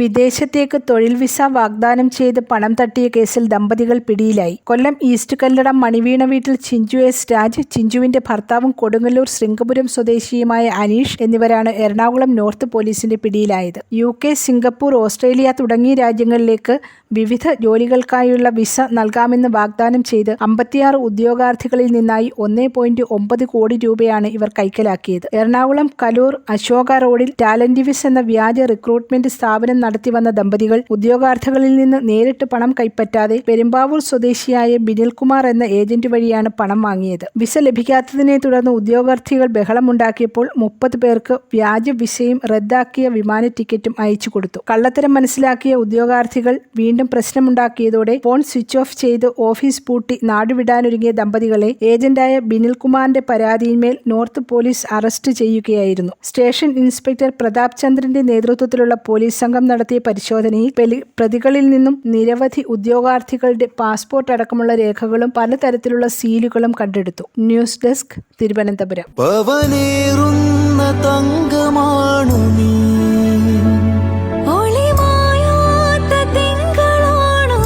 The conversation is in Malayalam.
വിദേശത്തേക്ക് തൊഴിൽ വിസ വാഗ്ദാനം ചെയ്ത് പണം തട്ടിയ കേസിൽ ദമ്പതികൾ പിടിയിലായി. കൊല്ലം ഈസ്റ്റ് കല്ലടം മണിവീണ വീട്ടിൽ ചിഞ്ചു എസ് രാജ് ചിഞ്ചുവിന്റെ ഭർത്താവും കൊടുങ്ങല്ലൂർ ശൃംഗപുരം സ്വദേശിയുമായ അനീഷ് എന്നിവരാണ് എറണാകുളം നോർത്ത് പോലീസിന്റെ പിടിയിലായത്. യു കെ സിംഗപ്പൂർ ഓസ്ട്രേലിയ തുടങ്ങിയ രാജ്യങ്ങളിലേക്ക് വിവിധ ജോലികൾക്കായുള്ള വിസ നൽകാമെന്ന് വാഗ്ദാനം ചെയ്ത് അമ്പത്തിയാറ് ഉദ്യോഗാർത്ഥികളിൽ നിന്നായി ഒന്നേ പോയിന്റ് ഒമ്പത് കോടി രൂപയാണ് ഇവർ കൈക്കലാക്കിയത്. എറണാകുളം കലൂർ അശോക റോഡിൽ ടാലന്റിവിസ് എന്ന വ്യാജ റിക്രൂട്ട്മെന്റ് സ്ഥാപനം നടത്തിവന്ന ദമ്പതികൾ ഉദ്യോഗാർത്ഥികളിൽ നിന്ന് നേരിട്ട് പണം കൈപ്പറ്റാതെ പെരുമ്പാവൂർ സ്വദേശിയായ ബിനിൽകുമാർ എന്ന ഏജന്റ് വഴിയാണ് പണം വാങ്ങിയത്. വിസ ലഭിക്കാത്തതിനെ തുടർന്ന് ഉദ്യോഗാർത്ഥികൾ ബഹളമുണ്ടാക്കിയപ്പോൾ മുപ്പത് പേർക്ക് വ്യാജ വിസയും റദ്ദാക്കിയ വിമാന ടിക്കറ്റും അയച്ചു കൊടുത്തു. കള്ളത്തരം മനസ്സിലാക്കിയ ഉദ്യോഗാർത്ഥികൾ വീണ്ടും പ്രശ്നമുണ്ടാക്കിയതോടെ ഫോൺ സ്വിച്ച് ഓഫ് ചെയ്ത് ഓഫീസ് പൂട്ടി നാടുവിടാനൊരുങ്ങിയ ദമ്പതികളെ ഏജന്റായ ബിനിൽകുമാറിന്റെ പരാതിയിന്മേൽ നോർത്ത് പോലീസ് അറസ്റ്റ് ചെയ്യുകയായിരുന്നു. സ്റ്റേഷൻ ഇൻസ്പെക്ടർ പ്രതാപ് ചന്ദ്രന്റെ നേതൃത്വത്തിലുള്ള പോലീസ് സംഘം നടത്തിയ പരിശോധനയിൽ പ്രതികളിൽ നിന്നും നിരവധി ഉദ്യോഗാർത്ഥികളുടെ പാസ്പോർട്ട് അടക്കമുള്ള രേഖകളും പലതരത്തിലുള്ള സീലുകളും കണ്ടെടുത്തു. News desk Thiruvananthapuram. തങ്കമാണു നീ. ഒളിമായാത്ത തിങ്കളാണോ